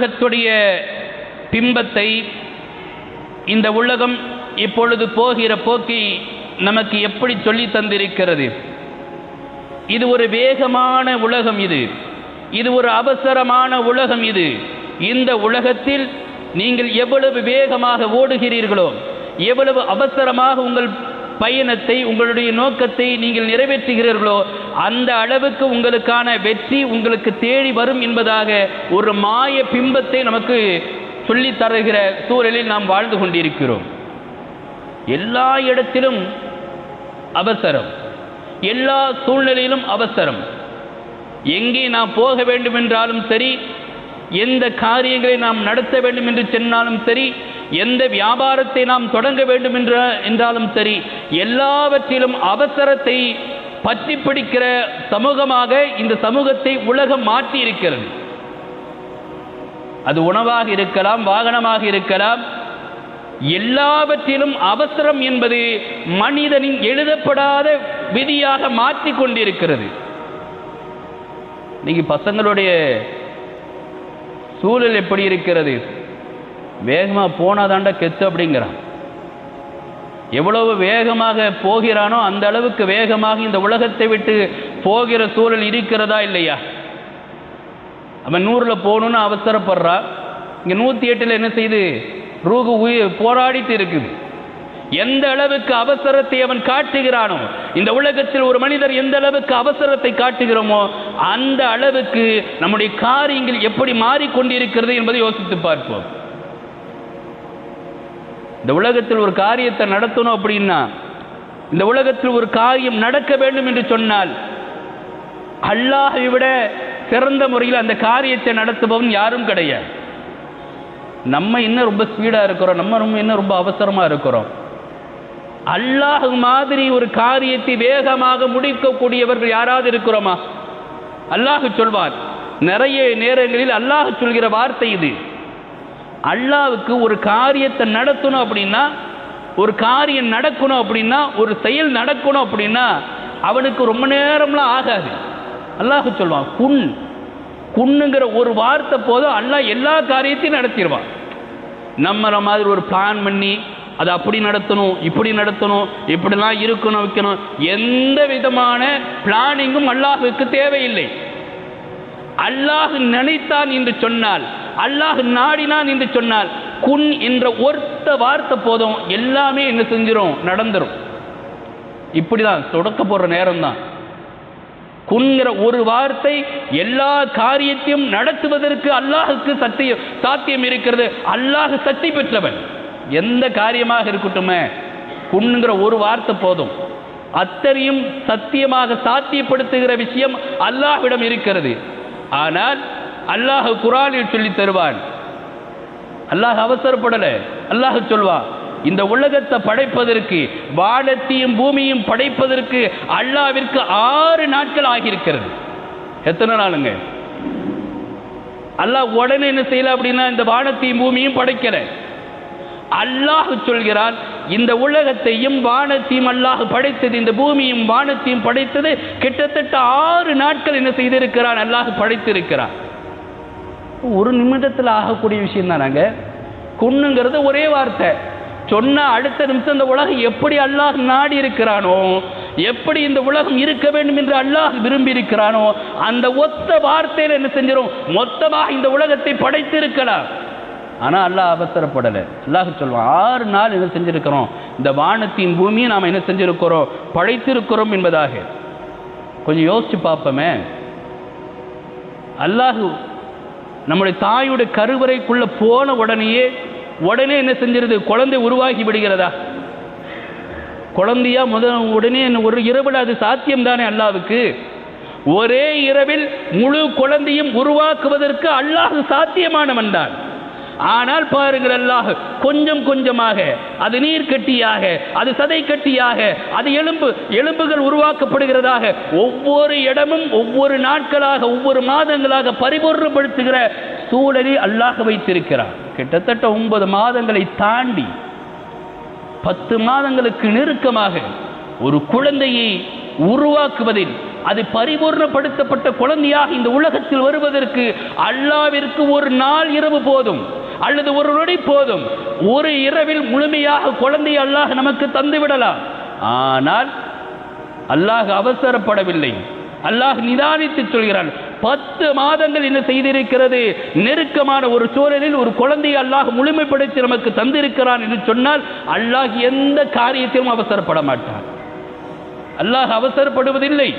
உலகத்துடைய பிம்பத்தை இந்த உலகம் இப்பொழுது போகிற போக்கை நமக்கு எப்படி சொல்லி தந்திருக்கிறது? இது ஒரு வேகமான உலகம் இது. இது ஒரு அவசரமான உலகம் இது. இந்த உலகத்தில் நீங்கள் எவ்வளவு வேகமாக ஓடுகிறீர்களோ எவ்வளவு அவசரமாக உங்கள் பயணத்தை உங்களுடைய நோக்கத்தை நீங்கள் நிறைவேற்றுகிறீர்களோ அந்த அளவுக்கு உங்களுக்கான வெற்றி உங்களுக்கு தேடி வரும் என்பதாக ஒரு மாய பிம்பத்தை நமக்கு சொல்லித் தருகிற சூழலில் நாம் வாழ்ந்து கொண்டிருக்கிறோம். எல்லா இடத்திலும் அவசரம். எல்லா சூழ்நிலையிலும் அவசரம். எங்கே நாம் போக வேண்டும் என்றாலும் சரி எந்த காரியங்களை நாம் நடத்த வேண்டும் என்று சொன்னாலும் சரி எந்த வியாபாரத்தை நாம் தொடங்க வேண்டும் என்ற என்றாலும் சரி எல்லாவற்றிலும் அவசரத்தை பற்றி பிடிக்கிற சமூகமாக இந்த சமூகத்தை உலகம் மாற்றி இருக்கிறது அது உணவாக இருக்கலாம் வாகனமாக இருக்கலாம் எல்லாவற்றிலும் அவசரம் என்பது மனிதனின் எழுதப்படாத விதியாக மாற்றி கொண்டிருக்கிறது. இன்னைக்கு பசங்களுடைய சூழல் எப்படி இருக்கிறது? வேகமாக போனாதாண்டா கெத்து அப்படிங்கிறான். எவ்வளவு வேகமாக போகிறானோ அந்த அளவுக்கு வேகமாக இந்த உலகத்தை விட்டு போகிற சூழல் இருக்கிறதா இல்லையா? அவன் நூறில் போகணுன்னு அவசரப்படுறா. இங்கே நூற்றி எட்டில் என்ன செய்து? ரூகு உயிர் போராடிட்டு இருக்குது. எந்த அளவுக்கு அவசரத்தை அவன் காட்டுகிறானோ இந்த உலகத்தில் ஒரு மனிதர் எந்த அளவுக்கு அவசரத்தை காட்டுகிறோமோ அந்த அளவுக்கு நம்முடைய காரியங்கள் எப்படி மாறிக்கொண்டிருக்கிறது என்பதை யோசித்து பார்ப்போம். இந்த உலகத்தில் ஒரு காரியத்தை நடத்தணும் அப்படின்னா இந்த உலகத்தில் ஒரு காரியம் நடக்க வேண்டும் என்று சொன்னால் அல்லாஹை விட சிறந்த முறையில் அந்த காரியத்தை நடத்துபவன் யாரும் கிடையாது. நம்ம இன்னும் ரொம்ப ஸ்பீடாக இருக்கிறோம். நம்ம ரொம்ப இன்னும் ரொம்ப அவசரமாக இருக்கிறோம். அல்லாஹ் மாதிரி ஒரு காரியத்தை வேகமாக முடிக்கக்கூடியவர்கள் யாராவது இருக்கிறோமா? அல்லாஹ் சொல்வார். நிறைய நேரங்களில் அல்லாஹ் சொல்கிற வார்த்தை இது. அல்லாவுக்கு ஒரு காரியத்தை நடத்தணும் அப்படின்னா ஒரு காரியம் நடக்கணும் அப்படின்னா ஒரு செயல் நடக்கணும் அப்படின்னா அவனுக்கு ரொம்ப நேரம்லாம் ஆகாது. அல்லாஹ் சொல்லுவான் குன். குன்னுங்கிற ஒரு வார்த்தை போதும் அல்லாஹ் எல்லா காரியத்தையும் நடத்திடுவான். நம்ம மாதிரி ஒரு பிளான் பண்ணி அதை அப்படி நடத்தணும் இப்படி நடத்தணும் இப்படிலாம் இருக்கணும் வைக்கணும். எந்த விதமான பிளானிங்கும் அல்லாஹுக்கு தேவையில்லை. அல்லாஹ் நினைத்தான் என்று சொன்னால் அல்லாஹ் நாடினான் என்று சொன்னால் குன் என்ற ஒருத்த வார்த்தை போதும் எல்லாமே என்ன செஞ்சிடும் நடந்துடும் இப்படிதான் தொடக்க போடுற நேரம் தான் குன்கிற ஒரு வார்த்தை எல்லா காரியத்தையும் நடத்துவதற்கு அல்லாஹுக்கு சத்தியம் சாத்தியம் இருக்கிறது. அல்லாஹ் சக்தி பெற்றவன். எந்த காரியமாக இருக்கட்டுமே குன்னுங்கிற ஒரு வார்த்தை போதும். அத்தனையும் சத்தியமாக சாத்தியப்படுத்துகிற விஷயம் அல்லாஹ்விடம் இருக்கிறது. ஆனால் அல்லாஹ் குரானில் சொல்லி தருவான். அல்லாஹ் அவசரப்படலை. அல்லாஹ் சொல்வான் இந்த உலகத்தை படைப்பதற்கு வானத்தையும் பூமியும் படைப்பதற்கு அல்லாவிற்கு ஆறு நாட்கள் ஆகியிருக்கிறது. எத்தனை நாளுங்க? அல்லாஹ் உடனே என்ன செய்யல அப்படின்னா இந்த வானத்தையும் பூமியும் படைக்கல. அல்லாஹ் சொல்கிறான் இந்த உலகத்தையும் வானத்தையும் அல்லாஹ் படைத்தது இந்த பூமியும் வானத்தையும் படைத்தது கிட்டத்தட்ட ஆறு நாட்கள் என்ன செய்திருக்கிறான்? அல்லாஹ் படைத்திருக்கிறான். ஒரு நிமிடத்தில் ஆகக்கூடிய விஷயம் தானாங்க குன்னுங்கிறது ஒரே வார்த்தை. சொன்ன அடுத்த நிமிஷம் இந்த உலகம் எப்படி அல்லாஹ் நாடி இருக்கிறானோ எப்படி இந்த உலகம் இருக்க வேண்டும் என்று அல்லாஹ் விரும்பி இருக்கிறானோ அந்த ஒத்த வார்த்தையில் என்ன செஞ்சிடும் மொத்தமாக இந்த உலகத்தை படைத்திருக்கலாம். ஆனால் அல்லாஹ் அவசரப்படலை. அல்லாஹ் சொல்லுவான் ஆறு நாள் என்ன செஞ்சிருக்கிறோம்? இந்த வானத்தின் பூமியை நாம் என்ன செஞ்சிருக்கிறோம்? படைத்திருக்கிறோம் என்பதாக. கொஞ்சம் யோசிச்சு பார்ப்போமே. அல்லாஹு நம்முடைய தாயுடைய கருவறைக்குள்ள போன உடனேயே உடனே என்ன செஞ்சிருது? குழந்தை உருவாகி விடுகிறதா? குழந்தையா முதல் உடனே ஒரு இரவில் அது சாத்தியம் தானே அல்லாவுக்கு? ஒரே இரவில் முழு குழந்தையும் உருவாக்குவதற்கு அல்லாஹ் சாத்தியமானவன் தான். ஆனால் பாருங்கள் அல்லாஹ் கொஞ்சம் கொஞ்சமாக அது நீர் கட்டியாக அது சதை கட்டியாக அது எலும்பு எலும்புகள் உருவாக்கப்படுகிறதாக ஒவ்வொரு இடமும் ஒவ்வொரு நாட்களாக ஒவ்வொரு மாதங்களாக பரிபூர்ணப்படுத்துகிற சூழலில் அல்லாஹ் வைத்திருக்கிறார். கிட்டத்தட்ட ஒன்பது மாதங்களை தாண்டி பத்து மாதங்களுக்கு நெருக்கமாக ஒரு குழந்தையை உருவாக்குவதில் அது பரிபூர்ணப்படுத்தப்பட்ட குழந்தையாக இந்த உலகத்தில் வருவதற்கு அல்லாவிற்கு ஒரு நாள் இரவு போதும். அல்லது ஒரு நொடி போதும். ஒரு இரவில் முழுமையாக குழந்தை அல்லாஹ் நமக்கு தந்து விடலாம் ஆனால் அல்லாஹ் அவசரப்படவில்லை. அல்லாஹ் நிதானித்து சொல்கிறான். பத்து மாதங்கள் என்ன செய்திருக்கிறது? நெருக்கமான ஒரு சூழலில் ஒரு குழந்தையை அல்லாஹ் முழுமைப்படுத்தி நமக்கு தந்திருக்கிறான் என்று சொன்னால் அல்லாஹ் எந்த காரியத்திலும் அவசரப்பட மாட்டான். அல்லாஹ் அவசரப்படுவதில்லை.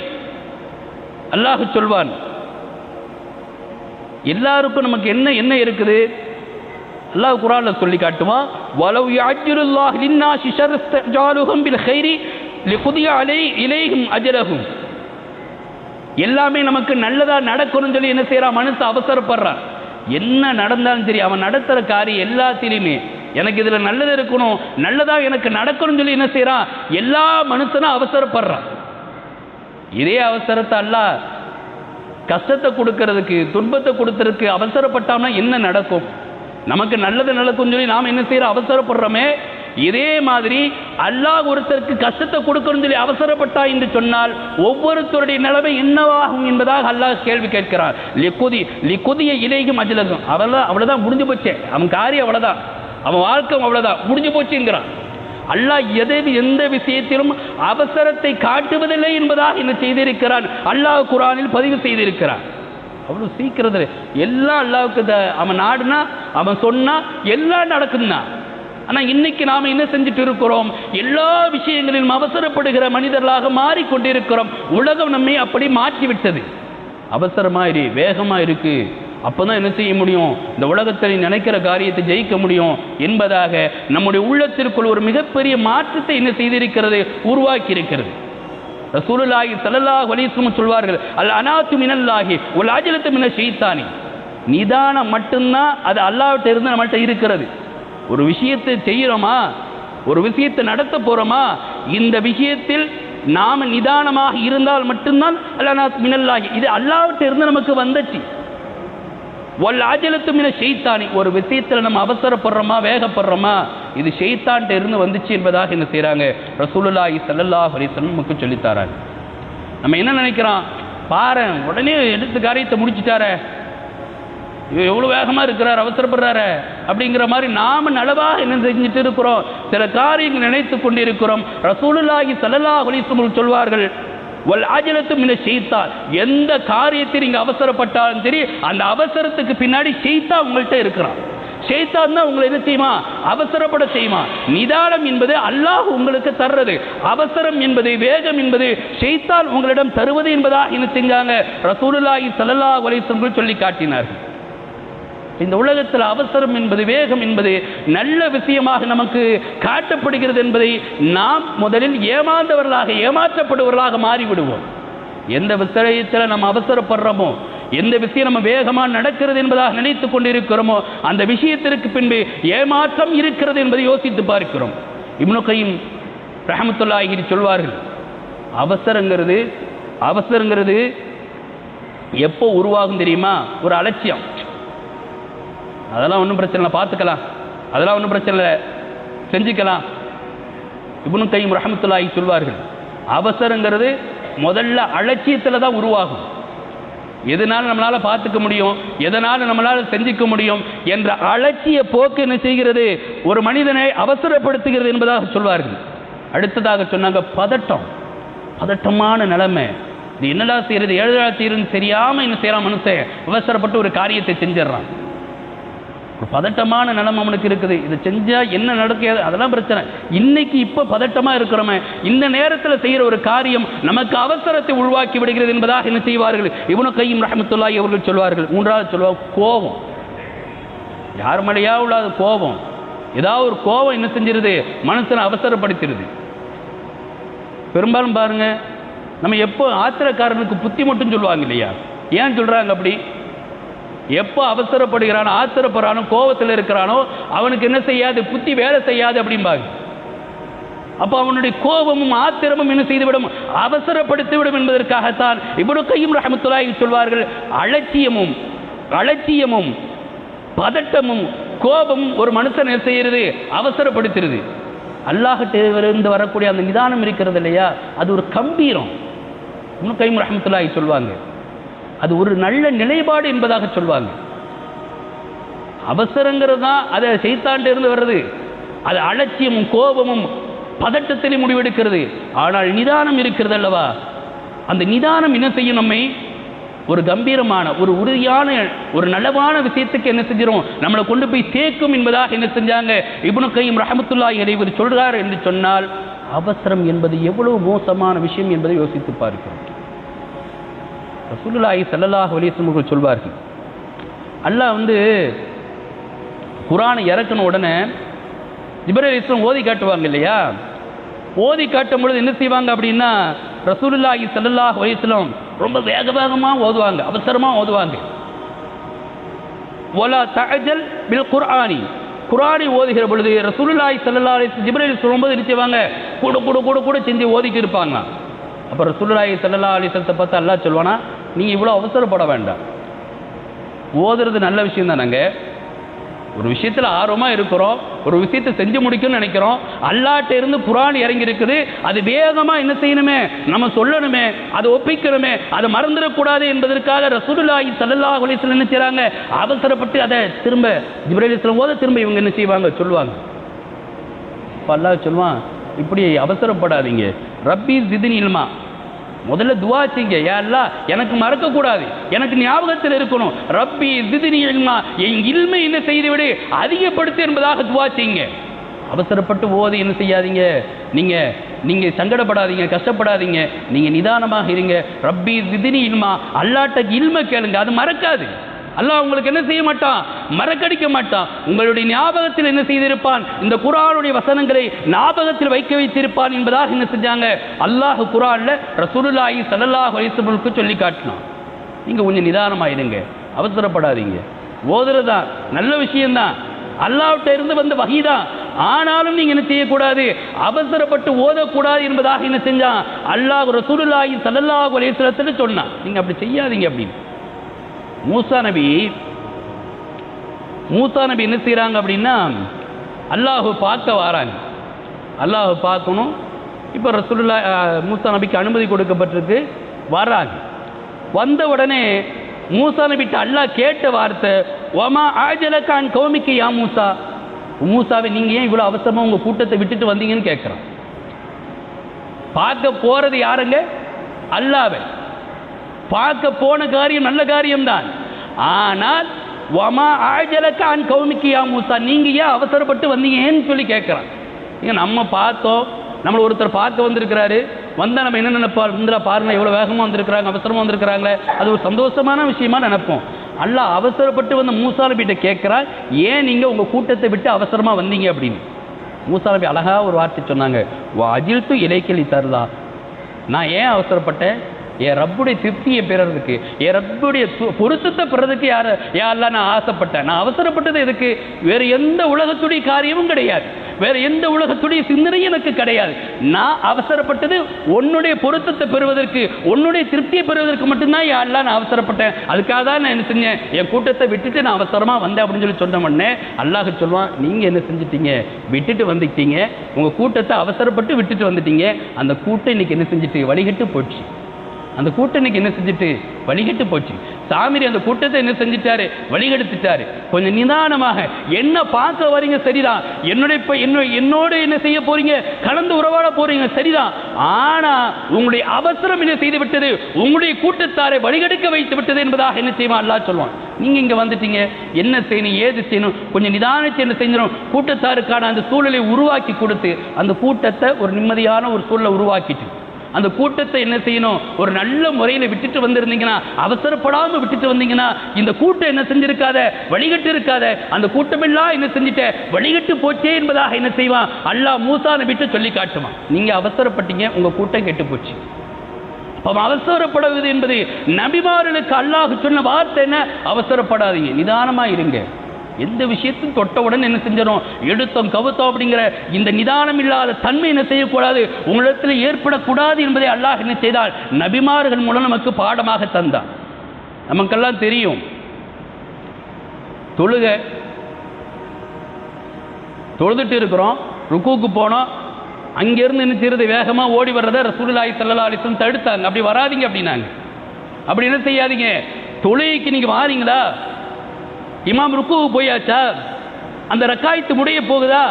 அல்லாஹ் சொல்வான் எல்லாருக்கும் நமக்கு என்ன என்ன இருக்குது? அல்லாஹ் குரான்ல சொல்லி காட்டுவான் வலவ் யஅஜ்ஜுலுல்லாஹ் லின்னாஸி ஷர்ஸ்தஜாலுஹும் பில் கைரி லிகுதிய அலை இலைஹிம் அஜலஹும் எல்லாமே நமக்கு நல்லதா நடக்கணும்னு சொல்லி என்ன செய்யறா மனுஷன் அவசரப்படுறான் என்ன நடந்தாலும் சரி அவன் நடத்துற காரியம் எல்லாத்திலையுமே எனக்கு இதுல நல்லது இருக்கணும் நல்லதா எனக்கு நடக்கணும்னு சொல்லி என்ன செய்யறான் எல்லா மனுஷனும் அவசரப்படுறான் இதே அவசரத்தை அல்லாஹ் கஷ்டத்தை கொடுக்கறதுக்கு துன்பத்தை கொடுத்துறதுக்கு அவசரப்பட்டான்னா என்ன நடக்கும்? நமக்கு நல்லது நல்லதுன்னு சொல்லி நாம் என்ன செய்யற அவசரப்படுறோமே. இதே மாதிரி அல்லாஹ் ஒருத்தருக்கு கஷ்டத்தை கொடுக்கணும் சொல்லி அவசரப்பட்டா என்று சொன்னால் ஒவ்வொருத்தருடைய நிலைமை என்னவாகும் என்பதாக அல்லாஹ் கேள்வி கேட்கிறார் லிக்குதி லிக்குதிய இலையும் அஜலகும் அவ்வளோதான் அவ்வளோதான் முடிஞ்சு போச்சே. அவன் காரியம் அவ்வளோதான் அவன் வாழ்க்கை அவ்வளோதான் முடிஞ்சு போச்சுங்கிறான் அல்லாஹ் எதை எந்த விஷயத்திலும் அவசரத்தை காட்டுவதில்லை என்பதாக என்ன செய்திருக்கிறான்? அல்லாஹ் குரானில் பதிவு செய்திருக்கிறான். அவ்வளோ சீக்கிரத்தில் எல்லாம் அல்லாவுக்கு அவன் நாடுனா அவன் சொன்னா எல்லாம் நடக்கும்னா ஆனால் இன்னைக்கு நாம் என்ன செஞ்சுட்டு இருக்கிறோம்? எல்லா விஷயங்களிலும் அவசரப்படுகிற மனிதர்களாக மாறிக்கொண்டிருக்கிறோம். உலகம் நம்மை அப்படி மாற்றி விட்டது அவசரமா இரு வேகமா இருக்கு அப்பதான் என்ன செய்ய முடியும்? இந்த உலகத்தில் நினைக்கிற காரியத்தை ஜெயிக்க முடியும் என்பதாக நம்முடைய உள்ளத்திற்குள் ஒரு மிகப்பெரிய மாற்றத்தை என்ன செய்திருக்கிறது? உருவாக்கி இருக்கிறது ரசூலுல்லாஹி ஸல்லல்லாஹு அலைஹி வஸல்லம் சொல்வார்கள் அல் அனாத்து மினல்லாஹி வல் அஜலத்து மின ஷைத்தானி. நிதானம் மட்டும்தான் அது அல்லாஹ்விட்ட இருந்து நம்மள்ட்ட இருக்கிறது. ஒரு விஷயத்தை செய்கிறோமா ஒரு விஷயத்தை நடத்த போகிறோமா இந்த விஷயத்தில் நாம் நிதானமாக இருந்தால் மட்டும்தான் அல்லாஹ் மினல்லாஹி. இது அல்லாஹ்விட்ட இருந்து நமக்கு வந்துச்சு. வல் ஆஜலத்து மின ஷெய்தானி ஒரு விஷயத்தில் நம்ம அவசரப்படுறோமா வேகப்படுறோமா இது ஷெய்தான்ட்ட இருந்து வந்துச்சு என்பதாக என்ன செய்கிறாங்க ரசூலுல்லாஹி சல்லல்லா ஹரிசன் நமக்கு சொல்லித்தாராங்க நம்ம என்ன நினைக்கிறோம்? பாரு உடனே எடுத்து காரியத்தை முடிச்சிட்டாரே. இவர் எவ்வளோ வேகமாக இருக்கிறார் அவசரப்படுறாரு அப்படிங்கிற மாதிரி நாம் நலவாக என்ன செஞ்சுட்டு இருக்கிறோம்? சில காரியங்கள் நினைத்து கொண்டிருக்கிறோம். ரசூலுல்லாஹி சல்லல்லா ஹலிசமுல் சொல்வார்கள் வல் ஆஜலத்து மின ஷெய்தான் எந்த காரியத்தை நீங்க அவசரப்பட்டாலும் சரி அந்த அவசரத்துக்கு பின்னாடி செய்தா உங்கள்கிட்ட இருக்கிறான். ஷெய்தான் தான் உங்களை என்ன செய்யுமா? அவசரப்பட செய்யுமா? நிதானம் என்பது அல்லாஹ் உங்களுக்கு தர்றது. அவசரம் என்பது வேகம் என்பது ஷெய்தான் உங்களிடம் தருவது என்பதா என்ன செஞ்சாங்க. ரசூலுல்லாஹி ஸல்லல்லாஹு அலைஹி சொல்லி காட்டினார்கள். இந்த உலகத்தில் அவசரம் என்பது வேகம் என்பது நல்ல விஷயமாக நமக்கு காட்டப்படுகிறது என்பதை நாம் முதலில் ஏமாந்தவர்களாக ஏமாற்றப்படுவர்களாக மாறிவிடுவோம். எந்த விஷயத்தில் நம்ம அவசரப்படுறோமோ எந்த விஷயம் நம்ம வேகமாக நடக்கிறது என்பதாக நினைத்து கொண்டிருக்கிறோமோ அந்த விஷயத்திற்கு பின்பு ஏமாற்றம் இருக்கிறது என்பதை யோசித்து பார்க்கிறோம். இம்னுக்கையும் ரஹமத்துல்லாஹிரி சொல்வார்கள் அவசரங்கிறது அவசரங்கிறது எப்போ உருவாகும் தெரியுமா? ஒரு அலட்சியம். அதெல்லாம் ஒன்றும் பிரச்சனை இல்லை பார்த்துக்கலாம். அதெல்லாம் ஒன்றும் பிரச்சனை இல்லை. செஞ்சுக்கலாம். இப்னு கையும் ரஹமத்துல்லாஹி சொல்வார்கள் அவசரங்கிறது முதல்ல அலட்சியத்தில் தான் உருவாகும். எதனால நம்மளால் பார்த்துக்க முடியும் எதனால் நம்மளால் செஞ்சுக்க முடியும் என்ற அலட்சிய போக்கு என்ன செய்கிறது ஒரு மனிதனை அவசரப்படுத்துகிறது என்பதாக சொல்வார்கள். அடுத்ததாக சொன்னாங்க பதட்டம். பதட்டமான நிலைமை. இது என்னடா செய்யறது? ஏழுதா செய்யறதுன்னு தெரியாமல் என்ன செய்யலாம் மனுஷன்? அவசரப்பட்டு ஒரு காரியத்தை செஞ்சிடறான். பதட்டமான நிலம் அவனுக்கு இருக்குது. இதை செஞ்சா என்ன நடக்காது அதெல்லாம் பிரச்சனை. இன்னைக்கு இப்போ பதட்டமா இருக்கிறோமே. இந்த நேரத்தில் செய்யற ஒரு காரியம் நமக்கு அவசரத்தை உருவாக்கி விடுகிறது என்பதாக என்ன செய்வார்கள்? இவனு கையும் ரஹமத்துல்லாஹி அவர்கள் சொல்வார்கள். மூன்றாவது சொல்வா கோபம். யார் மேலேயா உள்ளாத கோபம்? ஏதாவது ஒரு கோபம் என்ன செஞ்சிருது? மனசனை அவசரப்படுத்திடுது பெரும்பாலும் பாருங்க நம்ம எப்போ ஆத்திரக்காரனுக்கு புத்தி மட்டும் சொல்லுவாங்க இல்லையா? ஏன் சொல்றாங்க அப்படி? எப்போ அவசரப்படுகிறானோ ஆத்திரப்படுறானோ கோபத்தில் இருக்கிறானோ அவனுக்கு என்ன செய்யாது? புத்தி வேலை செய்யாது அப்படிம்பாங்க. அப்போ அவனுடைய கோபமும் ஆத்திரமும் என்ன செய்துவிடும்? அவசரப்படுத்திவிடும் என்பதற்காகத்தான் இவ்வளவு கையும் ரஹமத்துல்லாஹி சொல்வார்கள் அலட்சியமும் அலட்சியமும் பதட்டமும் கோபமும் ஒரு மனுஷன் என்ன செய்யறது அவசரப்படுத்துறது அல்லாஹிட்ட வரக்கூடிய அந்த நிதானம் இருக்கிறது இல்லையா? அது ஒரு கம்பீரம். இன்னும் கைம் ரஹமத்துல்லாஹி சொல்வாங்க. அது ஒரு நல்ல நிலைப்பாடு என்பதாக சொல்வாங்க. அவசரங்கிறது தான் அதை செய்தாண்டு இருந்து வர்றது. அது அலட்சியமும் கோபமும் பதட்டத்திலே முடிவெடுக்கிறது. ஆனால் நிதானம் இருக்கிறது அல்லவா? அந்த நிதானம் என்ன செய்யும் நம்மை? ஒரு கம்பீரமான ஒரு உறுதியான ஒரு நலவான விஷயத்துக்கு என்ன செஞ்சிடும் நம்மளை கொண்டு போய் சேர்க்கும் என்பதாக என்ன செஞ்சாங்க? இபுனு கையும் ரஹமத்துல்லாஹி இறைவர் சொல்றார் என்று சொன்னால் அவசரம் என்பது எவ்வளவு மோசமான விஷயம் என்பதை யோசித்து பார்க்கிறோம். ரசூலுல்லாஹி சல்லல்லாஹ் அலைஹி சொல்வார்கள் அல்லாஹ் வந்து குரானை இறக்கின உடனே ஜிப்ரீல் இஸ்லாம் ஓதி காட்டுவாங்க இல்லையா? ஓதி காட்டும் பொழுது என்ன செய்வாங்க அப்படின்னா ரசூலுல்லாஹி சல்லல்லாஹ் அலைஹி ரொம்ப வேக வேகமாக ஓதுவாங்க அவசரமாக ஓதுவாங்க. ஒலா தகஜல் பில் குர்ஆனி. குரானை ஓதுகிற பொழுது ரசூலுல்லாஹி ஸல்லல்லாஹு அலைஹி வஸல்லம் ஜிப்ரீல் சொல்லும்போது என்ன செய்வாங்க? கூட கூட கூட கூட செஞ்சு ஓதிட்டு இருப்பாங்க அப்போ ரசூலுல்லாஹி ஸல்லல்லாஹு அலைஹி பார்த்து அல்லாஹ் சொல்வானா நீங்கள் இவ்வளோ அவசரப்பட வேண்டாம். ஓதுறது நல்ல விஷயம் தானங்க? ஒரு விஷயத்தில் ஆர்வமாக இருக்கிறோம் ஒரு விஷயத்தை செஞ்சு முடிக்கணும்னு நினைக்கிறோம் அல்லாட்ட இருந்து புறான் இறங்கி இருக்குது அது வேகமாக என்ன செய்யணுமே நம்ம சொல்லணுமே அதை ஒப்பிக்கணுமே அதை மறந்துடக்கூடாது என்பதற்காக ரசூலுல்லாஹி ஸல்லல்லாஹு அலைஹி என்ன செய்றாங்க? அவசரப்பட்டு அதை திரும்ப ஜிப்ரீல் இஸ்லாம் போது திரும்ப இவங்க என்ன செய்வாங்க? சொல்லுவாங்க. இப்போ அல்லா சொல்லுவான் இப்படி அவசரப்படாதீங்க. ரப்பி ஜிதின் இல்மா. முதல்ல துவா செய்ய யா எனக்கு மறக்கக்கூடாது. எனக்கு ஞாபகத்தில் இருக்கணும். ரப்பி ஜிதினி இல்மா என் இல்மை என்ன செய்துவிடு. அதிகப்படுத்து என்பதாக துவா செய்யுங்க. அவசரப்பட்டு ஓதி என்ன செய்யாதீங்க. நீங்கள் நீங்கள் சங்கடப்படாதீங்க கஷ்டப்படாதீங்க. நீங்கள் நிதானமாக இருங்க. ரப்பி திதினி இல்மா அல்லாட்ட இல்மை கேளுங்க. அது மறக்காது. அல்லாஹ் உங்களுக்கு என்ன செய்ய மாட்டான்? மறக்கடிக்க மாட்டான். உங்களுடைய ஞாபகத்தில் என்ன செய்திருப்பான்? இந்த குரானுடைய வசனங்களை ஞாபகத்தில் வைக்க வைத்திருப்பான் என்பதாக என்ன செஞ்சாங்க? அல்லாஹ் குரான்ல ரசூலுல்லாஹி ஸல்லல்லாஹு அலைஹி வஸல்லம் சொல்லி காட்டினான். நீங்க கொஞ்சம் நிதானமாயிருங்க அவசரப்படாதீங்க. ஓதுறதுதான். நல்ல விஷயம்தான். அல்லாஹ்ட்ட இருந்து வந்த வகைதான். ஆனாலும் நீங்க என்ன செய்யக்கூடாது? அவசரப்பட்டு ஓதக்கூடாது என்பதாக என்ன செஞ்சான்? அல்லாஹ் ரசூலுல்லாஹி ஸல்லல்லாஹு அலைஹி வஸல்லத்தில் சொன்னான். நீங்க அப்படி செய்யாதீங்க அப்படின்னு. மூசா நபி மூசா நபி என்ன செய்கிறாங்க அப்படின்னா அல்லாஹ் பார்க்க வராங்க. அல்லாஹ் பார்க்கணும். இப்போ ரசூலுல்லா அஹ், மூசா நபிக்கு அனுமதி கொடுக்கப்பட்டிருக்கு. வர்றாங்க. வந்த உடனே மூசா நபிட்ட அல்லாஹ் கேட்ட வார்த்தை ஒமா ஆஜலக்கான் கௌமிக்கு யா மூசா? மூசாவை நீங்கள் ஏன் இவ்வளோ அவசரமாக உங்கள் கூட்டத்தை விட்டுட்டு வந்தீங்கன்னு கேட்குறான் பார்க்க போகிறது யாருங்க? அல்லாவை பார்க்க போன காரியம் நல்ல காரியம்தான். ஆனால் வமா ஆஜலக்கான் கௌமிக்கு மூசா நீங்க ஏன் அவசரப்பட்டு வந்தீங்கன்னு சொல்லி கேட்குறான். ஏங்க நம்ம பார்த்தோம். நம்மளை ஒருத்தர் பார்க்க வந்திருக்கிறாரு. வந்தால் நம்ம என்ன நினைப்பா இந்திரா பாருங்க எவ்வளோ வேகமாக வந்திருக்கிறாங்க அவசரமாக வந்திருக்கிறாங்களே. அது ஒரு சந்தோஷமான விஷயமா நினைப்போம். அல்ல அவசரப்பட்டு வந்த மூசா நபிகிட்ட கேட்குறான் ஏன் நீங்கள் உங்கள் கூட்டத்தை விட்டு அவசரமாக வந்தீங்க? அப்படின்னு. மூசா நபி அழகா ஒரு வார்த்தை சொன்னாங்க அஜில்த்து இலைக்கிளி தருதா நான் ஏன் அவசரப்பட்டேன்? என் ரப்புடைய திருப்தியை பெறறதுக்கு என் ரப்புடைய பொருத்தத்தை பெறதுக்கு யார் யாரெல்லாம் நான் ஆசைப்பட்டேன்? நான் அவசரப்பட்டது எதுக்கு? வேறு எந்த உலகத்துடைய காரியமும் கிடையாது. வேறு எந்த உலகத்துடைய சிந்தனையும் எனக்கு கிடையாது. நான் அவசரப்பட்டது உன்னுடைய பொருத்தத்தை பெறுவதற்கு உன்னுடைய திருப்தியை பெறுவதற்கு மட்டும்தான் யாரெல்லாம் நான் அவசரப்பட்டேன். அதுக்காக தான் நான் என்ன செஞ்சேன்? என் கூட்டத்தை விட்டுட்டு நான் அவசரமாக வந்தேன் அப்படின்னு சொல்லி சொன்ன உடனே அல்லாஹ் சொல்லுவான் நீங்கள் என்ன செஞ்சிட்டீங்க? விட்டுட்டு வந்துட்டீங்க. உங்கள் கூட்டத்தை அவசரப்பட்டு விட்டுட்டு வந்துட்டீங்க. அந்த கூட்டம் இன்னைக்கு என்ன செஞ்சுட்டு? வழிகட்டு போச்சு. அந்த கூட்டம் என்ன செஞ்சுட்டு? வழிகட்டு போச்சு. சாமிரி அந்த கூட்டத்தை என்ன செஞ்சிட்டாரு? வழிகெடுத்துட்டாரு. கொஞ்சம் நிதானமாக என்ன பார்க்க வரீங்க சரிதான். என்னுடைய இப்போ என்ன என்னோடு என்ன செய்ய போறீங்க? கலந்து உறவாட போறீங்க? சரிதான். ஆனா உங்களுடைய அவசரம் என்ன செய்து விட்டது? உங்களுடைய கூட்டத்தாரை வழிகெடுக்க வைத்து விட்டது என்பதாக என்ன செய்வான்? எல்லாம் சொல்லுவான் நீங்க இங்க வந்துட்டீங்க. என்ன செய்யணும்? ஏது செய்யணும்? கொஞ்சம் நிதானத்தை என்ன செஞ்சிடும் கூட்டத்தாருக்கான அந்த சூழலை உருவாக்கி கொடுத்து அந்த கூட்டத்தை ஒரு நிம்மதியான ஒரு சூழலை உருவாக்கிட்டு அந்த கூட்டத்தை என்ன செய்யணும்? ஒரு நல்ல முறையில் விட்டுட்டு வந்திருந்தீங்கன்னா அவசரப்படாமல் விட்டுட்டு வந்தீங்கன்னா இந்த கூட்டம் என்ன செஞ்சிருக்காத? வழிகட்டு இருக்காத. அந்த கூட்டமெல்லாம் என்ன செஞ்சுட்ட? வழிகட்டு போச்சே என்பதாக என்ன செய்வான்? அல்லாஹ் மூசான விட்டு சொல்லி காட்டுவான். நீங்க அவசரப்பட்டீங்க உங்க கூட்டம் கெட்டு போச்சு. அப்போ அவசரப்படுவது என்பது நபிமாரனுக்கு அல்லாஹ் சொன்ன வார்த்தை என்ன? அவசரப்படாதீங்க. நிதானமாக இருங்க. எந்த விஷயத்தையும் தொட்டவுடன் என்ன செஞ்சிடும் எடுத்தோம் கவுத்தோம் அப்படிங்கிற இந்த நிதானம் இல்லாத தன்மை என்ன செய்யக்கூடாது? உங்களிடத்தில் ஏற்படக்கூடாது என்பதை அல்லாஹ் என்ன செய்தால் நபிமார்கள் மூலம் நமக்கு பாடமாக தந்தான். நமக்கெல்லாம் தெரியும். தொழுக. தொழுதுட்டு இருக்கிறோம் ருக்குவுக்கு போனோம். அங்கேருந்து என்ன செய்யறது வேகமாக ஓடி வர்றதை ரசூலுல்லாஹி ஸல்லல்லாஹு அலைஹி தடுத்தாங்க. அப்படி வராதிங்க அப்படின்னாங்க. அப்படி என்ன செய்யாதீங்க? தொழுகைக்கு நீங்கள் வாரீங்களா? இமாம் ருக்கு போயாச்சா? அந்த ரக்காயத்து முடிய போகுதா?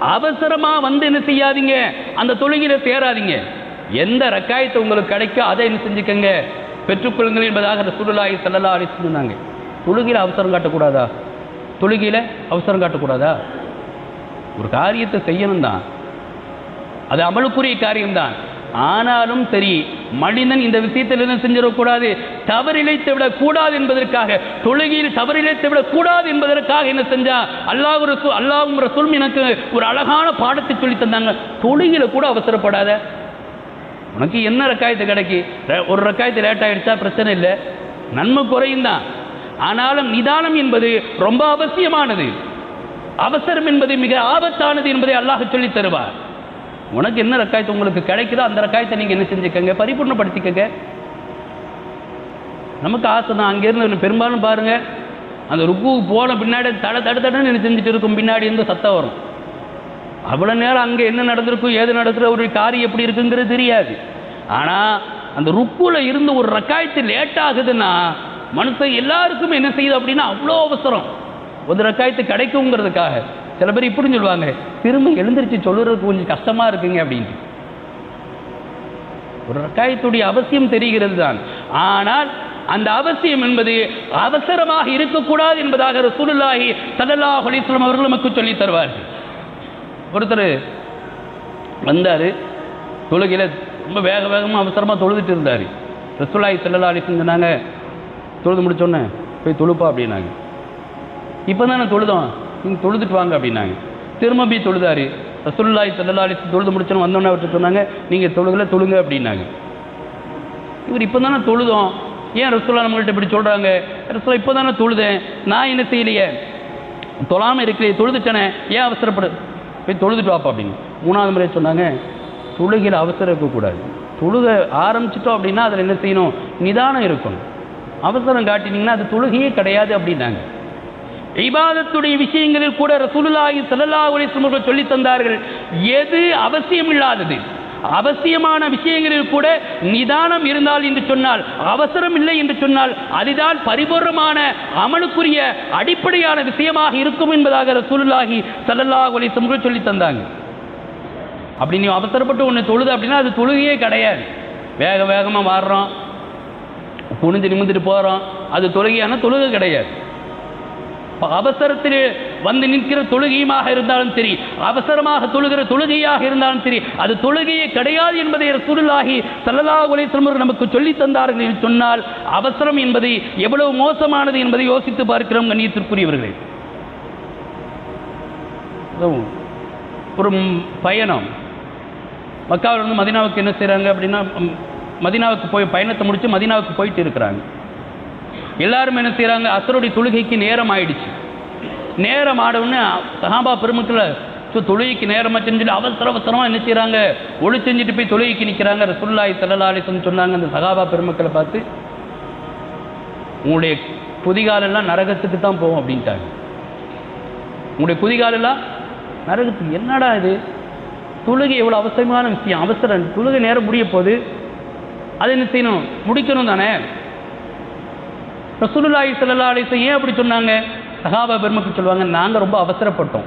அவசரமா வந்து என்ன செய்யாதீங்க. அந்த தொழுகையில சேராதீங்க. எந்த ரக்காயத்தை உங்களுக்கு கிடைக்கோ அதை என்ன செஞ்சுக்கங்க. பெற்றுக்கொள்ளுங்கள் என்பதாக அந்த ஸல்லல்லாஹு செல்லலா வஸல்லம் சொன்னாங்க. தொழுகையில் அவசரம் காட்டக்கூடாதா? தொழுகையில் அவசரம் காட்டக்கூடாதா? ஒரு காரியத்தை செய்யணும் தான் அது அமலுக்குரிய காரியம்தான். ஆனாலும் சரி மனிதன் இந்த விஷயத்தில் என்ன செஞ்சிடக்கூடாது. தவறிழைத்து விடக் கூடாது என்பதற்காக தொழுகையில் தவறிழைத்து விடக் கூடாது என்பதற்காக என்ன செஞ்சா அல்லாஹ் ஒரு அல்லாஹும் ரசூல் எனக்கு ஒரு அழகான பாடத்தை சொல்லி தந்தாங்க. தொழுகையில் கூட அவசரப்படாத. உனக்கு என்ன ரக்காயத்து கிடைக்கி? ஒரு ரக்காயத்து லேட் ஆகிடுச்சா பிரச்சனை இல்லை. நன்மை குறையும் தான். ஆனாலும் நிதானம் என்பது ரொம்ப அவசியமானது. அவசரம் என்பது மிக ஆபத்தானது என்பதை அல்லாஹ் சொல்லித் தருவார். உனக்கு என்ன ரக்காயத்து உங்களுக்கு கிடைக்குதோ அந்த ரக்காயத்தை நீங்கள் என்ன செஞ்சுக்கங்க? பரிபூர்ணப்படுத்திக்கங்க. நமக்கு ஆசை தான். அங்கேருந்து பெரும்பாலும் பாருங்க அந்த ருக்குவுக்கு போன பின்னாடி தட தட தடன்னு என்ன செஞ்சுட்டு இருக்கும். பின்னாடி இருந்து சத்தம் வரும். அவ்வளோ நேரம் அங்கே என்ன நடந்திருக்கும் ஏது நடக்கிற ஒரு காரியம் எப்படி இருக்குங்கிறது தெரியாது. ஆனால் அந்த ருக்குல இருந்து ஒரு ரக்காயத்து லேட் ஆகுதுன்னா மனுஷன் எல்லாருக்கும் என்ன செய்யுது அப்படின்னா அவ்வளோ அவசரம். ஒரு ரக்காயத்து கிடைக்குங்கிறதுக்காக. சில பேர் இப்படி சொல்லுவாங்க திரும்ப எழுந்திரிச்சு சொல்லுறதுக்கு கொஞ்சம் கஷ்டமா இருக்குங்க அப்படின்ட்டு. ஒரு ரக்காயத்துடைய அவசியம் தெரிகிறது தான். ஆனால் அந்த அவசியம் என்பது அவசரமாக இருக்கக்கூடாது என்பதாக ரசூலுல்லாஹி ஸல்லல்லாஹு அலைஹி அவர்கள் நமக்கு சொல்லித் தருவார்கள். ஒருத்தர் வந்தார் தொழுகையில் ரொம்ப வேக வேகமாக அவசரமாக தொழுதுட்டு இருந்தார். ரசூலாய் செல்லலா அலிசன் சொன்னாங்க தொழுது முடிச்சோன்னே போய் தொழுப்பா அப்படின்னாங்க. இப்போ தானே தொழுதோம். நீங்கள் தொழுதுட்டு வாங்க அப்படின்னாங்க. திரும்ப போய் தொழுதாரு. ரசுல்லாய் ஸல்லல்லாஹு தொழுது முடிச்சோன்னு வந்தோன்னே அவர்கிட்ட சொன்னாங்க நீங்கள் தொழுகல தொழுங்க அப்படின்னாங்க. இவர் இப்போ தானே தொழுதோம். ஏன் ரசுல்லா நம்மள்ட்ட இப்படி சொல்கிறாங்க ரசுல்லா இப்போ தானே தொழுதேன். நான் என்ன செய்யலையே? தொழாமல் இருக்கிறே தொழுதுட்டனே. ஏன் அவசரப்படு? போய் தொழுதுட்டு வாப்பா அப்படின்னு. மூணாவது முறை சொன்னாங்க தொழுகையில் அவசரம் இருக்கக்கூடாது. தொழுக ஆரம்பிச்சிட்டோம் அப்படின்னா அதில் என்ன செய்யணும்? நிதானம் இருக்கணும். அவசரம் காட்டினீங்கன்னா அது தொழுகையே கிடையாது அப்படின்னாங்க. இபாதத்துடைய விஷயங்களில் கூட ரசூலுல்லாஹி ஸல்லல்லாஹு அலைஹி வஸல்லம் அவர்கள் தந்தார்கள். எது அவசியம் இல்லாதது அவசியமான விஷயங்களில் கூட நிதானம் இருந்தால் என்று சொன்னால் அவசரம் இல்லை என்று சொன்னால் அதுதான் பரிபூர்ணமான அமலுக்குரிய அடிப்படையான விஷயமாக இருக்கும் என்பதாக ரசூலுல்லாஹி ஸல்லல்லாஹு அலைஹி வஸல்லம் சொல்லி தந்தாங்க. அப்படி நீ அவசரப்பட்டு ஒன்று தொழுது அப்படின்னா அது தொழுகையே கிடையாது. வேக வேகமாக மாறுறோம் குனிஞ்சு நிமிந்துட்டு போகிறோம் அது தொழுகையான தொழுகை கிடையாது. அவசரத்தில் வந்து நிற்கிற தொழுகையுமாக இருந்தாலும் சரி அவசரமாக தொழுகிற தொழுகையாக இருந்தாலும் சரி அது தொழுகையே கிடையாது என்பதை சுருளாகி சல்லலா உலேசமர் நமக்கு சொல்லி தந்தார்கள் என்று சொன்னால் அவசரம் என்பது எவ்வளவு மோசமானது என்பதை யோசித்து பார்க்கிறோம் கண்ணியத்திற்குரியவர்களே. ஒரு பயணம். மக்காவிலிருந்து மதினாவுக்கு என்ன செய்கிறாங்க அப்படின்னா மதினாவுக்கு போய் பயணத்தை முடித்து மதினாவுக்கு போயிட்டு இருக்கிறாங்க. எல்லாரும் என்ன செய்கிறாங்க அசருடைய தொழுகைக்கு நேரம் ஆயிடுச்சு. நேரம் ஆடவுன்னு சஹாபா பெருமக்களை ஸோ தொழுகைக்கு நேரமாக செஞ்சுட்டு அவசர அவசரமாக என்ன செய்கிறாங்க ஒளி செஞ்சுட்டு போய் தொழுகைக்கு நிற்கிறாங்க ரசுல்லாய் ஸல்லல்லாஹு சொன்னாங்க. அந்த சகாபா பெருமக்களை பார்த்து உங்களுடைய புதிகாலெல்லாம் நரகத்துக்கு தான் போகும் அப்படின்ட்டாங்க. உங்களுடைய புதிகாலெல்லாம் நரகத்துக்கு என்னடா இது? தொழுகை எவ்வளோ அவசியமான விஷயம் அவசரம். தொழுகை நேரம் முடிய போது அதை என்ன செய்யணும்? முடிக்கணும் தானே? ரசூலுல்லாஹி சல்லா அலைஹி ஏன் அப்படி சொன்னாங்க? சஹாபா பெருமக்கள் சொல்லுவாங்க நாங்கள் ரொம்ப அவசரப்பட்டோம்.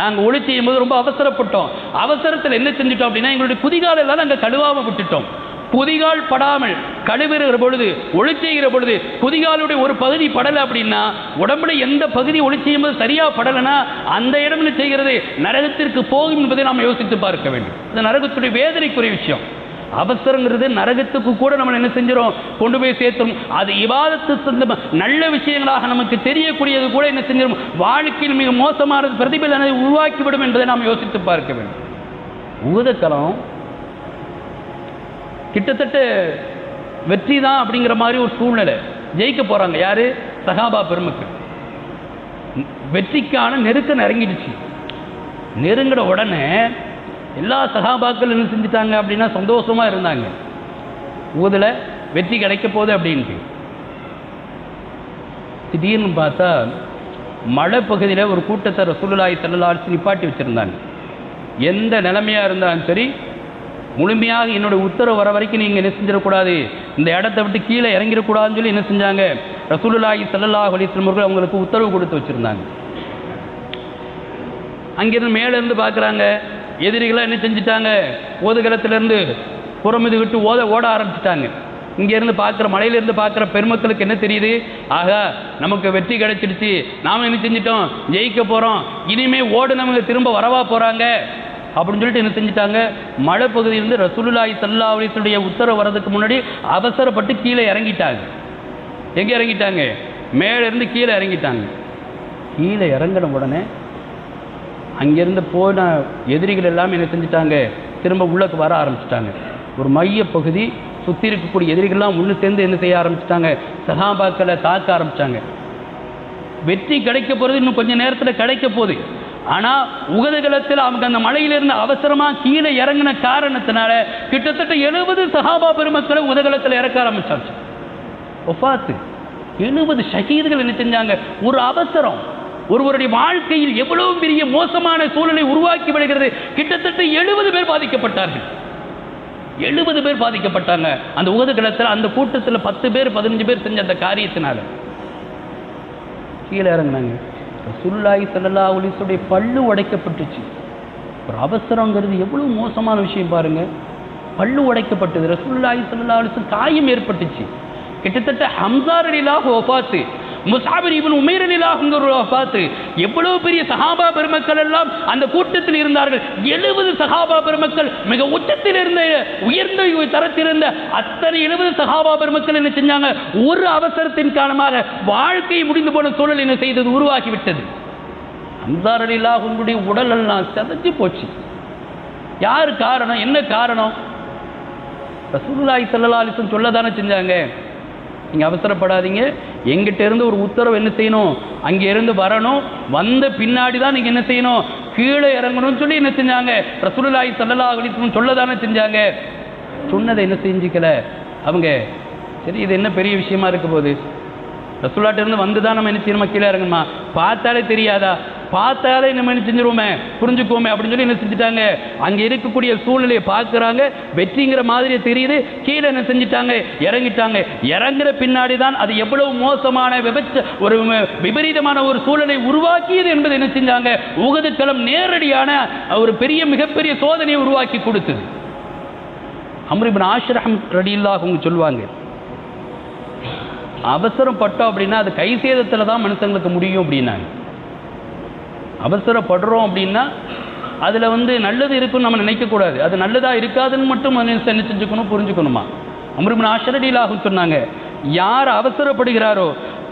நாங்கள் ஒளி செய்யும்போது ரொம்ப அவசரப்பட்டோம். அவசரத்தில் என்ன செஞ்சுட்டோம் அப்படின்னா எங்களுடைய குதிகால் எல்லாம் நாங்கள் கழுவாமல் விட்டுட்டோம். புதிகால் படாமல் கழுவுகிற பொழுது ஒளி செய்கிற பொழுது புதிகாலுடைய ஒரு பகுதி படலை அப்படின்னா உடம்புல எந்த பகுதி ஒளி செய்யும்போது சரியாக படலைன்னா அந்த இடம்னு செய்கிறது நரகத்திற்கு போகும் என்பதை நாம் யோசித்து பார்க்க வேண்டும். இந்த நரகத்துடைய வேதனைக்குரிய விஷயம். அவசரங்கிறது நரகத்துக்கு கூட நம்ம என்ன செஞ்சிடும் கொண்டு போய் சேர்த்துரும். அது இவாதத்து நல்ல விஷயங்களாக நமக்கு தெரியக்கூடியது கூட என்ன செஞ்சிடும் வாழ்க்கையில் மிக மோசமானது பிரதிபலனை உருவாக்கிவிடும் என்பதை நாம் யோசித்து பார்க்க வேண்டும். ஊதக்கலம் கிட்டத்தட்ட வெற்றி தான் அப்படிங்கிற மாதிரி ஒரு சூழ்நிலை. ஜெயிக்க போறாங்க. யாரு? சகாபா பெருமக்கள். வெற்றிக்கான நெருக்கம் நெருங்கிடுச்சு நெருங்கின உடனே எல்லா சகாபாக்கள் என்ன செஞ்சுட்டாங்க அப்படின்னா சந்தோஷமா இருந்தாங்க. ஊதில் வெற்றி கிடைக்க போகுது அப்படின்ட்டு. திடீர்னு பார்த்தா மழை பகுதியில் ஒரு கூட்டத்தை ரசூலுல்லாஹி செல்லலாச்சு நிப்பாட்டி வச்சுருந்தாங்க. எந்த நிலைமையாக இருந்தாலும் சரி முழுமையாக என்னுடைய உத்தரவு வர வரைக்கும் நீங்கள் என்ன செஞ்சிடக்கூடாது. இந்த இடத்த விட்டு கீழே இறங்கிடக்கூடாதுன்னு சொல்லி என்ன செஞ்சாங்க? ரசூலுல்லாஹி ஸல்லல்லாஹு அலைஹி அவங்களுக்கு உத்தரவு கொடுத்து வச்சுருந்தாங்க. அங்கேருந்து மேலே இருந்து பார்க்குறாங்க எதிரிகளாக என்ன செஞ்சுட்டாங்க? ஓதுகளத்திலேருந்து புறமிது விட்டு ஓத ஓட ஆரம்பிச்சிட்டாங்க. இங்கேருந்து பார்க்குற மலையிலேருந்து பார்க்குற பெருமக்களுக்கு என்ன தெரியுது? ஆகா நமக்கு வெற்றி கிடைச்சிடுச்சு. நாம் என்ன செஞ்சிட்டோம்? ஜெயிக்க போகிறோம் இனிமேல் ஓடு நமக்கு திரும்ப வரவா போகிறாங்க அப்படின்னு சொல்லிட்டு என்ன செஞ்சிட்டாங்க? மழை பகுதியிலிருந்து ரசூலுல்லாய் சல்லா அலைஹி உத்தரவு வர்றதுக்கு முன்னாடி அவசரப்பட்டு கீழே இறங்கிட்டாங்க. எங்கே இறங்கிட்டாங்க? மேலேருந்து கீழே இறங்கிட்டாங்க. கீழே இறங்கின உடனே அங்கேருந்து போன எதிரிகள் எல்லாமே என்ன செஞ்சுட்டாங்க திரும்ப உள்ளக்கு வர ஆரம்பிச்சிட்டாங்க. ஒரு மைய பகுதி சுற்றி இருக்கக்கூடிய எதிரிகள்லாம் ஒன்று சேர்ந்து என்ன செய்ய ஆரம்பிச்சிட்டாங்க சகாபாக்களை தாக்க ஆரம்பிச்சிட்டாங்க வெற்றி கிடைக்க போகிறது இன்னும் கொஞ்சம் நேரத்தில் கிடைக்க போகுது. ஆனால் உகதகலத்தில் அவங்க அந்த மலையிலிருந்து அவசரமாக கீழே இறங்கின காரணத்தினால கிட்டத்தட்ட எழுபது சகாபா பெருமக்களை உதகலத்தில் இறக்க ஆரம்பிச்சாச்சு ஒஃபாத்து. எழுபது ஷஹீதுகள் என்ன செஞ்சாங்க? ஒரு அவசரம். ஒருவருடைய வாழ்க்கையில் எவ்வளவு பெரிய மோசமான சூழலை உருவாக்கி விடுகிறது கிட்டத்தட்ட எழுபது பேர் பாதிக்கப்பட்டார்கள். எழுபது பேர் பாதிக்கப்பட்டாங்க. அந்த உகதுகளத்தில் அந்த கூட்டத்தில் பத்து பேர் பதினஞ்சு பேர் செஞ்ச அந்த காரியத்தினால. கீழே இறங்குனாங்க. சுல்லாய் ஸல்லல்லாஹு ஒலிசுடைய பல்லு உடைக்கப்பட்டுச்சு. ஒரு அவசரங்கிறது எவ்வளவு மோசமான விஷயம் பாருங்க. பல்லு உடைக்கப்பட்டது. ரசூல்லாய் ஸல்லல்லாஹு அலைஹி காயம் ஏற்பட்டுச்சு. கிட்டத்தட்ட ஹம்சார் அலிலாஹ் ஒஃபாத்து முசாபிர் இவன் உமேர் பார்த்து எவ்வளவு பெரிய சஹாபா பெருமக்கள் எல்லாம் அந்த கூட்டத்தில் இருந்தார்கள். எழுபது சஹாபா பெருமக்கள் மிக உச்சத்தில் இருந்த உயர்ந்த தரத்தில் இருந்த அத்தனை எழுபது சஹாபா பெருமக்கள் என்ன செஞ்சாங்க? ஒரு அவசரத்தின் காரணமாக வாழ்க்கை முடிந்து போன சூழல் என்ன செய்தது? உருவாக்கி விட்டது உங்களுடைய உடல் எல்லாம் செதஞ்சு போச்சு. யார் காரணம்? என்ன காரணம்? ரசூலுல்லாஹி ஸல்லல்லாஹு அலைஹி சொல்ல தானே செஞ்சாங்க. நீங்கள் அவசரப்படாதீங்க. எங்கிட்ட இருந்து ஒரு உத்தரவு என்ன செய்யணும்? அங்கே இருந்து வரணும். வந்த பின்னாடி தான் நீங்கள் என்ன செய்யணும்? கீழே இறங்கணும்னு சொல்லி என்ன செஞ்சாங்க? ரசூலுல்லாஹி ஸல்லல்லாஹு அலைஹி சொல்ல தானே செஞ்சாங்க. சொன்னதை என்ன செஞ்சுக்கல? அவங்க சரி இது என்ன பெரிய விஷயமா இருக்க போகுது? ரசூலாட்ட இருந்து வந்து தான் நம்ம என்ன செய்யணுமா? கீழே இறங்கணுமா? பார்த்தாலே தெரியாதா? பார்த்தாலே நம்ம என்ன செஞ்சிருவோமே புரிஞ்சுக்குவோமே அப்படின்னு சொல்லி என்ன செஞ்சுட்டாங்க. அங்கே இருக்கக்கூடிய சூழ்நிலையை பார்க்குறாங்க. வெற்றிங்கிற மாதிரி தெரியுது. கீழே என்ன செஞ்சுட்டாங்க? இறங்கிட்டாங்க. இறங்குற பின்னாடி தான் அது எவ்வளவு மோசமான விபச்ச ஒரு விபரீதமான ஒரு சூழலை உருவாக்கியது என்பதை என்ன செஞ்சாங்க? உகதுக்களம் நேரடியான ஒரு பெரிய மிகப்பெரிய சோதனையை உருவாக்கி கொடுத்தது. அம்ரிபின் ஆஷ்ரஹம் ரடியில்லாக அவங்க சொல்லுவாங்க அவசரம் பட்டோம் அப்படின்னா அது கை சேதத்தில் தான் மனுஷங்களுக்கு முடியும் அப்படின்னாங்க. அவசரப்படுறோம் அப்படின்னா அதில் வந்து நல்லது இருக்குன்னு நம்ம நினைக்கக்கூடாது அது நல்லதாக இருக்காதுன்னு மட்டும் என்ன செஞ்சுக்கணும் புரிஞ்சுக்கணுமா? அம்ருபின் ஆஷரடிலாகும் சொன்னாங்க யார் அவசரப்படுகிறாரோ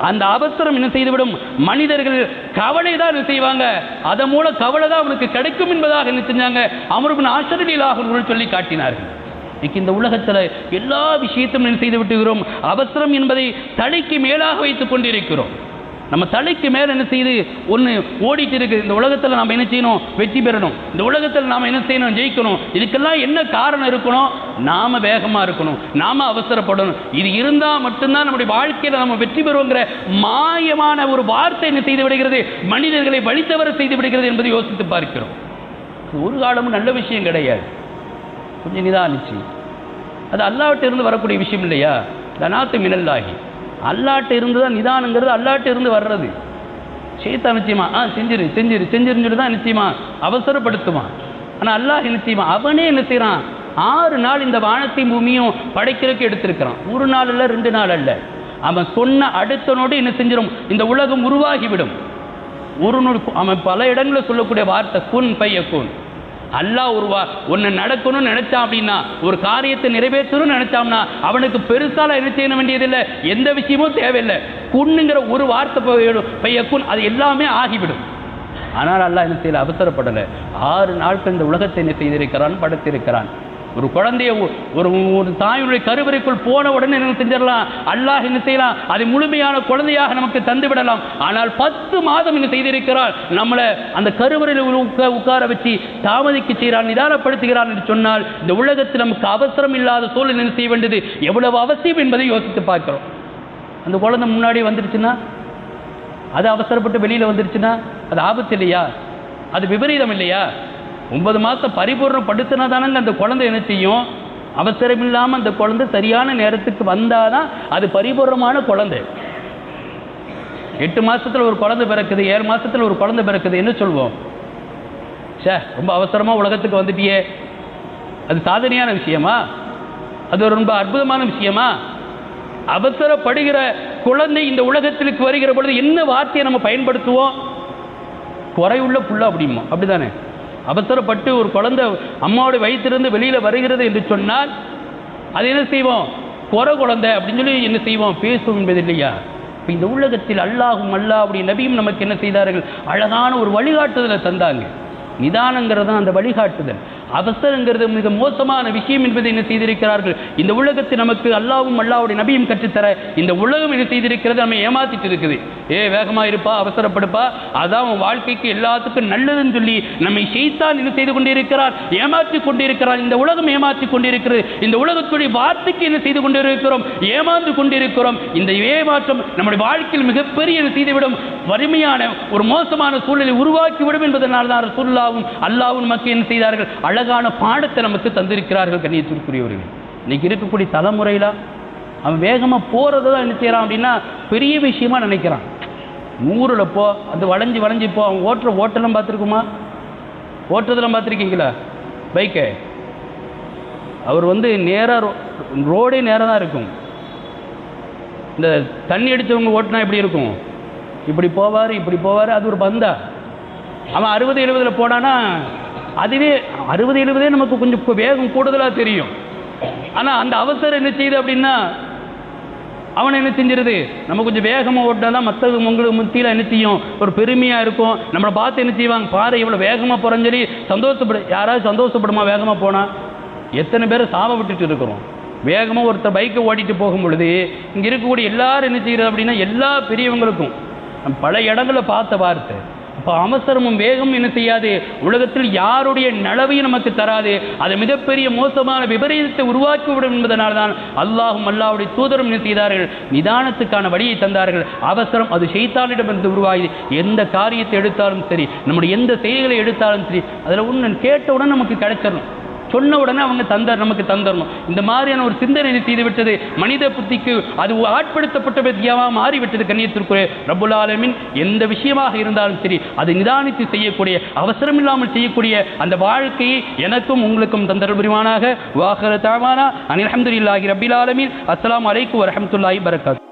அந்த அவசரம் என்ன செய்துவிடும்? மனிதர்கள் கவலை தான் என்ன செய்வாங்க. அதன் மூலம் கவலை தான் அவனுக்கு கிடைக்கும் என்பதாக என்ன செஞ்சாங்க? அமருபின் ஆஷரடிலாகும் சொல்லி காட்டினார்கள். இன்னைக்கு இந்த உலகத்தில் எல்லா விஷயத்தையும் என்ன செய்து விட்டுகிறோம்? அவசரம் என்பதை தலைக்கு மேலாக வைத்துக் கொண்டிருக்கிறோம். நம்ம தலைக்கு மேலே என்ன செய்யுது ஒன்று ஓடிட்டு இருக்கு. இந்த உலகத்தில் நாம் என்ன செய்யணும்? வெற்றி பெறணும். இந்த உலகத்தில் நாம் என்ன செய்யணும்? ஜெயிக்கணும். இதுக்கெல்லாம் என்ன காரணம் இருக்கணும்? நாம் வேகமாக இருக்கணும். நாம் அவசரப்படணும். இது இருந்தால் மட்டும்தான் நம்முடைய வாழ்க்கையில் நம்ம வெற்றி பெறுவோங்கிற மாயமான ஒரு வார்த்தை என்ன செய்து விடுகிறது? மனிதர்களை வழித்தவர செய்து விடுகிறது என்பதை யோசித்து பார்க்கிறோம். ஒரு காலமும் நல்ல விஷயம் கிடையாது. கொஞ்சம் நிதானிச்சு. அது அல்லாவிட்டிருந்து வரக்கூடிய விஷயம் இல்லையா? தனாத்து மினல்லாகி அல்லாட்டு இருந்து தான் நிதானங்கிறது அல்லாட்டு இருந்து வர்றது. சேத்தா நிச்சயமா ஆ செஞ்சிரு செஞ்சிரு செஞ்சிருன்னு தான் நிச்சயமா அவசரப்படுத்துவான். ஆனால் அல்லாஹ் நிச்சயமா அவனே என்ன செய்கிறான் ஆறு நாள் இந்த வானத்தையும் பூமியும் படைக்கிறதுக்கு எடுத்திருக்கிறான். ஒரு நாள் அல்ல ரெண்டு நாள் அல்ல. அவன் சொன்ன அடுத்த நோடு என்ன செஞ்சிடும் இந்த உலகம் உருவாகிவிடும். ஒரு நொடி அவன் பல இடங்களில் சொல்லக்கூடிய வார்த்தை குன் பைய குன் அல்லாஹ் ஒருவா ஒன்று நடக்கணும்னு நினைச்சான் அப்படின்னா ஒரு காரியத்தை நிறைவேற்றணும்னு நினைச்சாம்னா அவனுக்கு பெருசால என்ன செய்ய வேண்டியதில்லை? எந்த விஷயமும் தேவையில்லை. குண்ணுங்கிற ஒரு வார்த்தை போயிடும். பைய அது எல்லாமே ஆகிவிடும். ஆனால் அல்லாஹ் என்ன செய்யல? அவசரப்படலை. ஆறு நாட்கள் இந்த உலகத்தை என்ன செய்திருக்கிறான்? படைத்திருக்கிறான். ஒரு குழந்தைய ஒரு ஒரு தாயுடைய கருவறைக்குள் போன உடனே என்ன செஞ்சிடலாம்? அல்லாஹ் என்ன செய்யலாம்? அதை முழுமையான குழந்தையாக நமக்கு தந்து விடலாம். ஆனால் பத்து மாதம் என்ன செய்திருக்கிறார்? நம்மளை அந்த கருவறையில் உட்கார வச்சு தாமதிக்க செய்கிறான் நிதானப்படுத்துகிறான் என்று சொன்னால் இந்த உலகத்தில் நமக்கு அவசரம் இல்லாத சூழல் என்ன செய்ய வேண்டியது? எவ்வளவு அவசியம் என்பதை யோசித்து பார்க்கிறோம். அந்த குழந்தை முன்னாடி வந்துருச்சுன்னா? அது அவசரப்பட்டு வெளியில் வந்துருச்சுன்னா? அது ஆபத்து இல்லையா? அது விபரீதம் இல்லையா? ஒன்பது மாதம் பரிபூர்ணப்படுத்தினா தானங்க அந்த குழந்தை என்ன செய்யும்? அவசரம் இல்லாமல் அந்த குழந்தை சரியான நேரத்துக்கு வந்தாதான் அது பரிபூர்ணமான குழந்தை. எட்டு மாதத்தில் ஒரு குழந்தை பிறக்குது ஏழு மாதத்தில் ஒரு குழந்தை பிறக்குது என்ன சொல்வோம்? ச்சே ரொம்ப அவசரமாக உலகத்துக்கு வந்துட்டியே. அது சாதனையான விஷயமா? அது ரொம்ப அற்புதமான விஷயமா? அவசரப்படுகிற குழந்தை இந்த உலகத்திற்கு வருகிற பொழுது என்ன வார்த்தையை நம்ம பயன்படுத்துவோம்? குறையுள்ள புள்ள அப்படிமா அப்படிதானே? அவசரப்பட்டு ஒரு குழந்தை அம்மாவோட வயிற்றிலிருந்து வெளியில வருகிறது என்று சொன்னால் அது என்ன செய்வோம்? குறை குழந்தை அப்படின்னு சொல்லி என்ன செய்வோம்? பேசுவோம் என்பது இல்லையா? இப்போ இந்த உலகத்தில் அல்லாஹும் அல்லாஹ் நபியும் நமக்கு என்ன செய்தார்கள்? அழகான ஒரு வழிகாட்டுதலை தந்தாங்க. நிதானங்கிறது தான் அந்த வழிகாட்டுதல். அவசரங்கிறது மிக மோசமான விஷயம் என்பதை என்ன செய்திருக்கிறார்கள்? இந்த உலகத்தை நமக்கு அல்லாவும் அல்லாவுடைய நபியும் கற்றுத்தர இந்த உலகம் என்ன செய்திருக்கிறது? நம்ம ஏமாத்திட்டு இருக்குது. ஏ வேகமாக இருப்பா அவசரப்படுப்பா? அதான் உன் வாழ்க்கைக்கு எல்லாத்துக்கும் நல்லதுன்னு சொல்லி நம்மை செய்தான் என்ன செய்து கொண்டிருக்கிறார்? ஏமாற்றி கொண்டிருக்கிறார். இந்த உலகம் ஏமாற்றி கொண்டிருக்கிறது. இந்த உலகத்துடைய வார்த்தைக்கு என்ன செய்து கொண்டிருக்கிறோம்? ஏமாந்து கொண்டிருக்கிறோம். இந்த ஏமாற்றம் நம்முடைய வாழ்க்கையில் மிகப்பெரிய செய்துவிடும்? வறுமையான ஒரு மோசமான சூழலை உருவாக்கிவிடும் என்பதனால் தான் ரசூல்லாவும் அல்லாவும் மக்கள் என்ன செய்தார்கள்? அழகான பாடத்தை நமக்கு தந்திருக்கிறார்கள் கண்ணியத்திற்குரியவர்கள். இன்னைக்கு இருக்கக்கூடிய தலைமுறையில் அவன் வேகமாக போகிறது தான் என்ன செய்கிறான் அப்படின்னா பெரிய விஷயமா நினைக்கிறான். நூறில் போ அது வளைஞ்சு வளைஞ்சு போ அவன் ஓட்டுற ஓட்டெல்லாம் பார்த்துருக்குமா? ஓட்டுறதெல்லாம் பார்த்துருக்கீங்களா? பைக்கை அவர் வந்து நேராக ரோடே நேராக தான் இருக்கும். இந்த தண்ணி அடித்தவங்க ஓட்டுனா எப்படி இருக்கும்? இப்படி போவார் இப்படி போவார் அது ஒரு பந்தா. அவன் அறுபது எழுபதில் போனான்னா அதுவே அறுபது எழுபதே நமக்கு கொஞ்சம் வேகம் கூடுதலாக தெரியும். ஆனால் அந்த அவசரம் என்ன செய்யுது அப்படின்னா அவன் என்ன செஞ்சிருது? நம்ம கொஞ்சம் வேகமாக ஓட்டினா தான் மற்ற உங்களுக்கு முத்தியில் என்ன செய்யும்? ஒரு பெருமையாக இருக்கும். நம்மளை பார்த்து என்ன செய்வாங்க? பாரு இவ்வளோ வேகமாக போகிறேன்னு சொல்லி சந்தோஷப்படு யாராவது சந்தோஷப்படுமா வேகமாக போனால் எத்தனை பேர் சாப விட்டுட்டு இருக்கிறோம். வேகமாக ஒருத்தர் பைக்கை ஓட்டிட்டு போகும் பொழுது இங்கே இருக்கக்கூடிய எல்லாரும் என்ன செய்கிறது அப்படின்னா எல்லா பெரியவங்களுக்கும் பல இடங்களை பார்த்த வார்த்தை. இப்போ அவசரமும் வேகம் என்ன செய்யாது? உலகத்தில் யாருடைய நலவையும் நமக்கு தராது. அது மிகப்பெரிய மோசமான விபரீதத்தை உருவாக்கிவிடும் என்பதனால் தான் அல்லாஹும் அல்லாவுடைய தூதரும் என்ன செய்தார்கள்? நிதானத்துக்கான வழியை தந்தார்கள். அவசரம் அது செய்தானிடமிருந்து உருவாகி எந்த காரியத்தை எடுத்தாலும் சரி நம்முடைய எந்த செயல்களை எடுத்தாலும் சரி அதில் ஒன்று கேட்டவுடன் நமக்கு கிடைச்சிடணும். சொன்ன உடனே அவங்க தந்தார் நமக்கு தந்தரணும். இந்த மாதிரியான ஒரு சிந்தனை செய்து விட்டது. மனித புத்திக்கு அது ஆட்படுத்தப்பட்ட வித்தியாவாக மாறிவிட்டது கண்ணியத்திற்குரிய ரப்புல் எந்த விஷயமாக இருந்தாலும் சரி அதை நிதானித்து செய்யக்கூடிய அவசரம் இல்லாமல் செய்யக்கூடிய அந்த வாழ்க்கையை எனக்கும் உங்களுக்கும் தந்தர் புரிவானாக. வாகர தாமானா அனில் அஹமதுல்லாஹி ரபில் ஆலமீன். அஸ்ஸலாமு அலைக்கும் வரஹமத்துல்லாஹி வரகாத்